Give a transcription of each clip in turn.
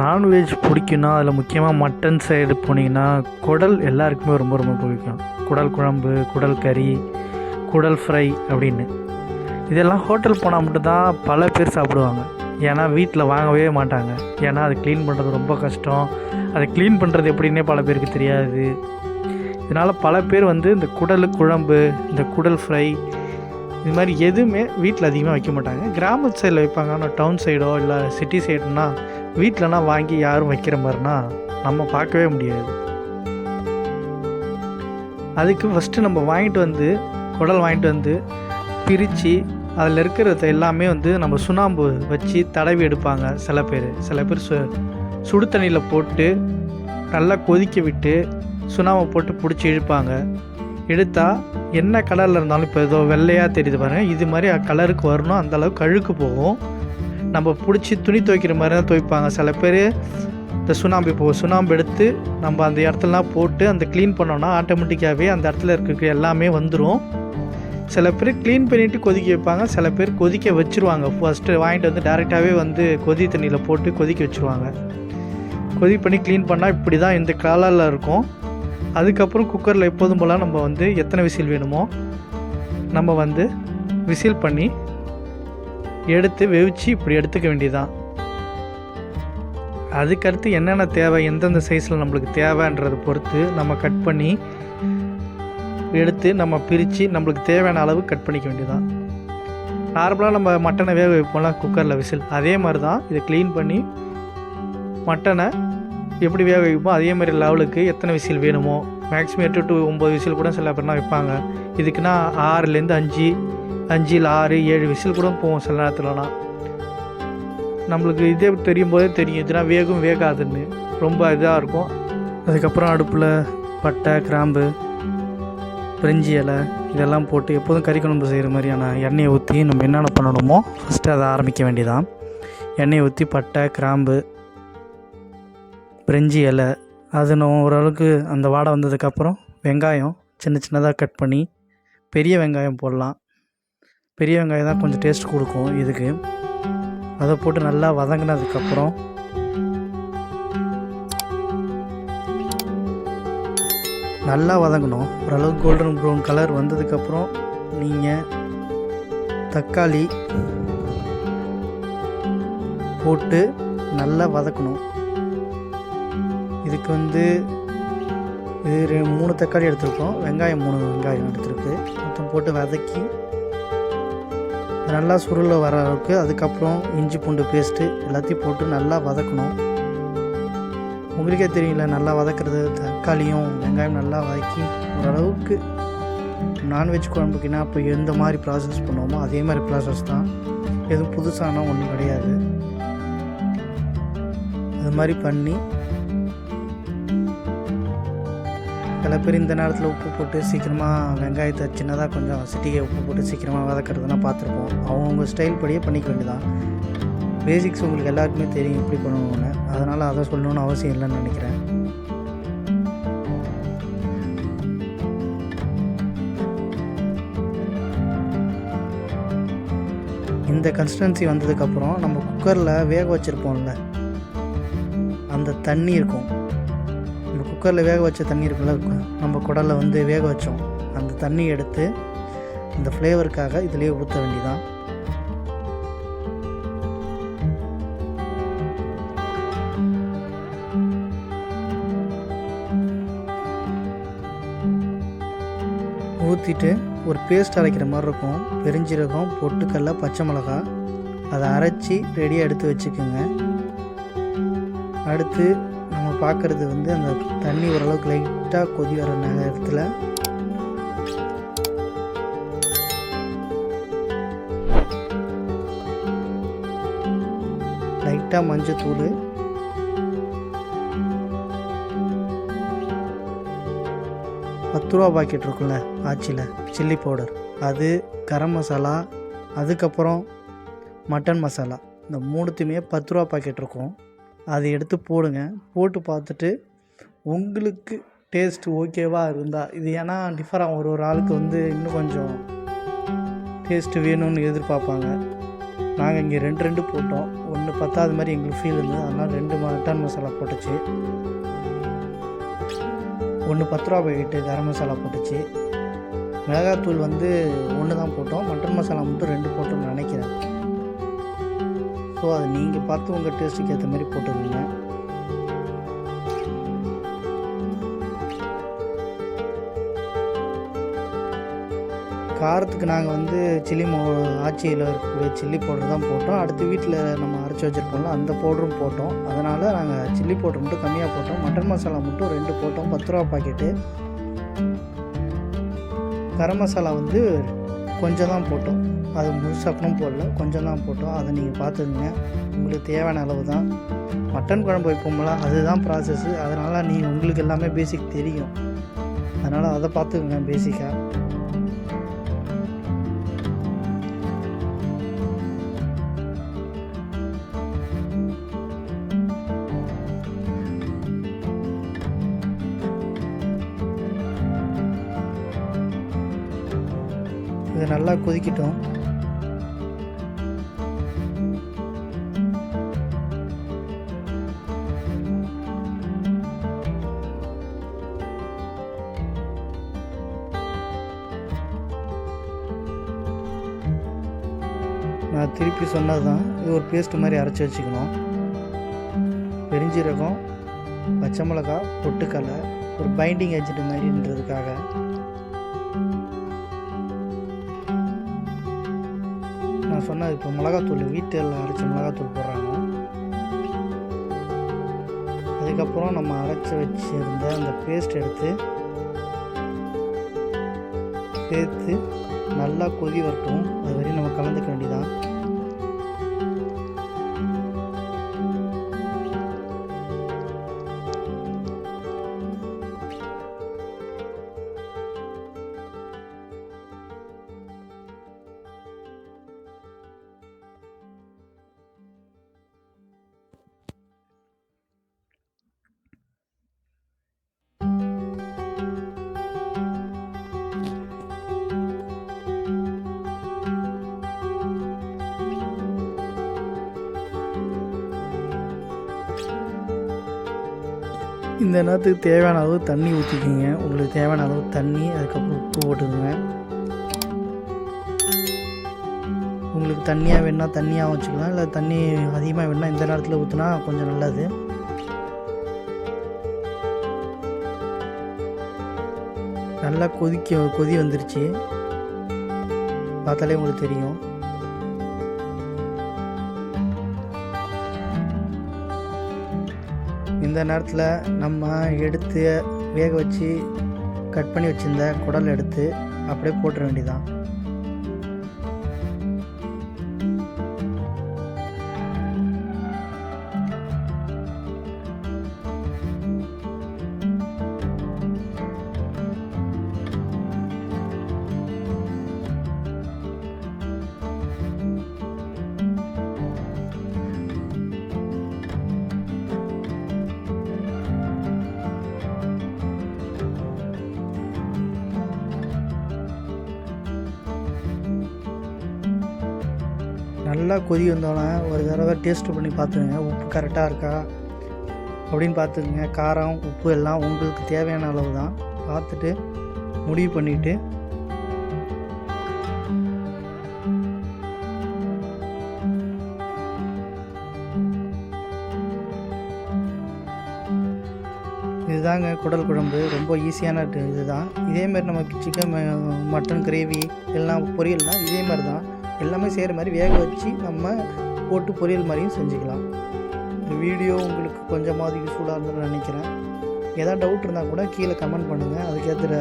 Non veg பிடிக்குன்னா அதில் முக்கியமாக மட்டன் சைடு போனீங்கன்னா குடல் எல்லாருக்குமே ரொம்ப ரொம்ப பிடிக்கும். குடல் குழம்பு குடல் கறி குடல் ஃப்ரை அப்படின்னு. இதெல்லாம் ஹோட்டல் போனால் மட்டும்தான் பல பேர் சாப்பிடுவாங்க. ஏன்னா வீட்டில் வாங்கவே மாட்டாங்க. ஏன்னா அது க்ளீன் பண்ணுறது ரொம்ப கஷ்டம். அதை க்ளீன் பண்ணுறது எப்படின்னே பல பேருக்கு தெரியாது. இதனால் பல பேர் வந்து இந்த குடல் குழம்பு இந்த குடல் ஃப்ரை இது மாதிரி எதுவுமே வீட்டில் அதிகமாக வைக்க மாட்டாங்க. கிராமத்து சைடில் வைப்பாங்க. ஆனால் டவுன் சைடோ இல்லை சிட்டி சைடுனா வீட்டிலனா வாங்கி யாரும் வைக்கிற மாதிரினா நம்ம பார்க்கவே முடியாது. அதுக்கு ஃபஸ்ட்டு நம்ம வாங்கிட்டு வந்து குடல் வாங்கிட்டு வந்து பிரித்து அதில் இருக்கிறத எல்லாமே வந்து நம்ம சுண்ணாம்பு வச்சு தடவி எடுப்பாங்க சில பேர். சில பேர் சு சுடு தண்ணியில் போட்டு நல்லா கொதிக்க விட்டு சுண்ணாம்பை போட்டு பிடிச்சி இழுப்பாங்க. எடுத்தால் என்ன கலரில் இருந்தாலும் இப்போ ஏதோ வெள்ளையாக தெரியுது பாருங்கள் இது மாதிரி கலருக்கு வரணும் அந்தளவுக்கு அழுக்கு போகும். நம்ம பிடிச்சி துணி துவைக்கிற மாதிரி தான் துவைப்பாங்க. சில பேர் இந்த சுண்ணாம்பு இப்போ சுண்ணாம்பு எடுத்து நம்ம அந்த இடத்துலலாம் போட்டு அந்த க்ளீன் பண்ணோன்னா ஆட்டோமேட்டிக்காகவே அந்த இடத்துல இருக்க எல்லாமே வந்துடும் சில பேர் க்ளீன் பண்ணிவிட்டு கொதிக்க வைப்பாங்க. சில பேர் கொதிக்க வச்சுருவாங்க. ஃபஸ்ட்டு வாங்கிட்டு வந்து டேரெக்டாகவே வந்து கொதி தண்ணியில் போட்டு கொதிக்க வச்சுருவாங்க. கொதி பண்ணி க்ளீன் பண்ணால் இப்படி தான் இந்த காலரில் இருக்கும். அதுக்கப்புறம் குக்கரில் எப்போதும் போல் நம்ம வந்து எத்தனை விசில் வேணுமோ நம்ம வந்து விசில் பண்ணி எடுத்து வெவிச்சு இப்படி எடுத்துக்க வேண்டியதான் அதுக்கடுத்து என்னென்ன தேவை எந்தெந்த சைஸில் நம்மளுக்கு தேவைன்றதை பொறுத்து நம்ம கட் பண்ணி எடுத்து நம்ம பிரித்து நம்மளுக்கு தேவையான அளவு கட் பண்ணிக்க வேண்டியதான் நார்மலாக நம்ம மட்டனை வேக வைப்போம்ல குக்கரில் விசில். அதே மாதிரி தான் இதை க்ளீன் பண்ணி மட்டனை எப்படி வேக வைப்போம் அதே மாதிரி லெவலுக்கு எத்தனை விசில் வேணுமோ மேக்ஸிமம் எட்டு டு ஒம்பது விசில் கூட சில பேர்லாம் வைப்பாங்க. இதுக்குன்னா ஆறுலேருந்து அஞ்சு அஞ்சில் ஆறு ஏழு விசில் கூட போவோம் சில நேரத்துலலாம் நம்மளுக்கு இதே தெரியும் போதே தெரியும். இதுனா வேகும் வேகாதுன்னு. ரொம்ப இதாக இருக்கும். அதுக்கப்புறம் அடுப்பில் பட்டை கிராம்பு பிரிஞ்சி இலை இதெல்லாம் போட்டு எப்போதும் கறி குழம்பு செய்கிற மாதிரியான எண்ணெயை ஊற்றி நம்ம என்னென்ன பண்ணணுமோ ஃபஸ்ட்டு அதை ஆரம்பிக்க வேண்டியதான் எண்ணெயை ஊற்றி பட்டை கிராம்பு பிரிஞ்சி இலை அது நம்ம ஓரளவுக்கு அந்த வாடை வந்ததுக்கப்புறம் வெங்காயம் சின்ன சின்னதாக கட் பண்ணி பெரிய வெங்காயம் போடலாம். பெரிய வெங்காயம் தான் கொஞ்சம் டேஸ்ட் கொடுக்கும் இதுக்கு. அதை போட்டு நல்லா வதங்கினதுக்கப்புறம் நல்லா வதங்கணும். ஓரளவுக்கு கோல்டன் ப்ரௌன் கலர் வந்ததுக்கப்புறம் நீங்கள் தக்காளி போட்டு நல்லா வதக்கணும். இதுக்கு வந்து இது மூணு தக்காளி எடுத்திருக்கோம். வெங்காயம் மூணு வெங்காயம் எடுத்திருக்கு. மொத்தம் போட்டு வதக்கி நல்லா சுருள வர அளவுக்கு அதுக்கப்புறம் இஞ்சி பூண்டு பேஸ்ட்டு எல்லாத்தையும் போட்டு நல்லா வதக்கணும். உங்களுக்கே தெரியல நல்லா வதக்கிறது தக்காளியும் வெங்காயம் நல்லா வதக்கி ஓரளவுக்கு நான்வெஜ் குழம்புக்குன்னா இப்போ எந்த மாதிரி ப்ராசஸ் பண்ணுவோமோ அதே மாதிரி ப்ராசஸ் தான். எதுவும் புதுசானா ஒன்றும் கிடையாது. அது மாதிரி பண்ணி சில பேர் இந்த நேரத்தில் உப்பு போட்டு சீக்கிரமாக வெங்காயத்தை சின்னதாக கொஞ்சம் சிட்டிகை உப்பு போட்டு சீக்கிரமாக வதக்கிறதுனா பார்த்துருப்போம். அவங்கவுங்க ஸ்டைல் படியே பண்ணிக்க வேண்டியதான் பேசிக்ஸ் உங்களுக்கு எல்லாருக்குமே தெரியும் எப்படி பண்ணுவாங்க அதனால் அதை சொல்லணும்னு அவசியம் இல்லைன்னு நினைக்கிறேன். இந்த கன்சிஸ்டன்சி வந்ததுக்கப்புறம் நம்ம குக்கரில் வேக வச்சுருப்போம்ல அந்த தண்ணி இருக்கும். குக்கரில் வேக வச்ச தண்ணி இருக்குல்ல நம்ம குடலில் வந்து வேக வச்சோம். அந்த தண்ணி எடுத்து அந்த ஃப்ளேவருக்காக இதிலே ஊற்ற வேண்டிதான். ஊற்றிட்டு ஒரு பேஸ்ட் அரைக்கிற மாதிரி இருக்கும். பெருஞ்சீரகம் பொட்டுக்கடல பச்சை மிளகா அதை அரைச்சி ரெடியாக எடுத்து வச்சுக்கோங்க. அடுத்து நம்ம பார்க்குறது வந்து அந்த தண்ணி ஓரளவுக்கு லைட்டாக கொதி வர நேரத்தில். லைட்டாக மஞ்சத்தூள். பத்து ரூபா பாக்கெட் இருக்குல்ல ஆச்சியில் சில்லி பவுடர். அது கரம் மசாலா அதுக்கப்புறம் மட்டன் மசாலா. இந்த மூணுத்தையுமே பத்து ரூபா பாக்கெட் இருக்கும். அதை எடுத்து போடுங்க. போட்டு பார்த்துட்டு உங்களுக்கு டேஸ்ட் ஓகேவா இருந்தால் இது ஏன்னா டிஃபர் ஆகும். ஒரு ஒரு ஆளுக்கு வந்து இன்னும் கொஞ்சம் டேஸ்ட்டு வேணும்னு எதிர்பார்ப்பாங்க. நாங்கள் இங்கே ரெண்டு ரெண்டு போட்டோம். ஒன்று பத்தாத மாதிரி எங்களுக்கு ஃபீல் இருந்தது. அதனால் ரெண்டு மட்டன் மசாலா போட்டுச்சு. ஒன்று பத்து ரூபா பாக்கெட்டு கரம் மசாலா போட்டுச்சு. மிளகாத்தூள் வந்து ஒன்று தான் போட்டோம். மட்டன் மசாலா மட்டும் ரெண்டு போட்டோம்னு நினைக்கிறேன். ஸோ அது நீங்கள் பார்த்து உங்கள் டேஸ்ட்டுக்கு ஏற்ற மாதிரி போட்டுக்கோங்க. காரத்துக்கு நாங்கள் வந்து சில்லி மோ ஆச்சியில் இருக்கக்கூடிய சில்லி பவுடர் தான் போட்டோம். அடுத்து வீட்டில் நம்ம அரைச்சி வச்சுருக்கோம்ல அந்த பவுடரும் போட்டோம். அதனால் நாங்கள் சில்லி பவுடர் மட்டும் கம்மியாக போட்டோம். மட்டன் மசாலா மட்டும் ரெண்டு போட்டோம் பத்து ரூபா பாக்கெட்டு. கரம் மசாலா வந்து கொஞ்சம் தான் போட்டோம். அது முழுசாக்கணும் போடல. கொஞ்சம் தான் போட்டோம். அதை நீங்கள் பார்த்துக்குங்க. உங்களுக்கு தேவையான அளவு தான். மட்டன் குழம்பு வைப்போம்ல அதுதான் ப்ராசஸ்ஸு அதனால் நீங்கள் உங்களுக்கு எல்லாமே பேசிக் தெரியும். அதனால் அதை பார்த்துக்குங்க பேசிக்காக இது நல்லா கொதிக்கட்டும். நான் திருப்பி சொன்னது தான் இது ஒரு பேஸ்ட் மாதிரி அரைச்சி வச்சுக்கணும். பெருஞ்சீரகம் பச்சை மிளகா பொட்டுக்கடலை ஒரு பைண்டிங் ஏஜென்ட் மாதிரின்றதுக்காக. நான் சொன்ன இப்போ மிளகாத்தூள் வீட்டில் அரைச்ச மிளகாத்தூள் போடுறாங்க. அதுக்கப்புறம் நம்ம அரைச்சி வச்சுருந்த அந்த பேஸ்ட் எடுத்து சேர்த்து நல்லா கொதி வரட்டும். அது வரையும் நம்ம கலந்துக்க வேண்டியதான் இந்த நேரத்துக்கு தேவையான அளவு தண்ணி ஊற்றிக்கிங்க உங்களுக்கு தேவையான அளவு தண்ணி அதுக்கப்புறம் உப்பு போட்டுக்கோங்க. உங்களுக்கு தண்ணியாக வேணால் தண்ணியாக வச்சுக்கலாம். இல்லை தண்ணி அதிகமாக வேணால் இந்த நேரத்தில் ஊற்றினா கொஞ்சம் நல்லது. நல்லா கொதிக்க கொதி வந்துருச்சு. பார்த்தாலே உங்களுக்கு தெரியும். இந்த நேரத்தில் நம்ம எடுத்து வேக வச்சு கட் பண்ணி வச்சுருந்த குடல் எடுத்து அப்படியே போட்டுற வேண்டியதான் நல்லா கொதி வந்தோடனே ஒரு தடவை டேஸ்ட் பண்ணி பார்த்துருங்க உப்பு கரெக்டாக இருக்கா? அப்படின்னு பார்த்துக்குங்க. காரம் உப்பு எல்லாம் உங்களுக்கு தேவையான அளவு தான். பார்த்துட்டு முடிவு பண்ணிவிட்டு இதுதாங்க குடல் குழம்பு. ரொம்ப ஈஸியான இது தான். இதேமாதிரி நமக்கு சிக்கன் மட்டன் கிரேவி எல்லாம் பொரியல்னால் இதே மாதிரி தான். எல்லாமே செய்கிற மாதிரி வேக வச்சு நம்ம போட்டு பொரியல் மாதிரியும் செஞ்சுக்கலாம். இந்த வீடியோ உங்களுக்கு கொஞ்சமாவது யூஸ்ஃபுல்லாக இருந்ததுன்னு நினைக்கிறேன். எதாவது டவுட் இருந்தால் கூட கீழே கமெண்ட் பண்ணுங்கள் அதுக்கேற்ற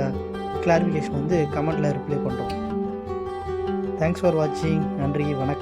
கிளாரிஃபிகேஷன் வந்து கமெண்ட்டில் ரிப்ளை பண்ணுறோம் தேங்க்ஸ் ஃபார் வாட்சிங் நன்றி வணக்கம்.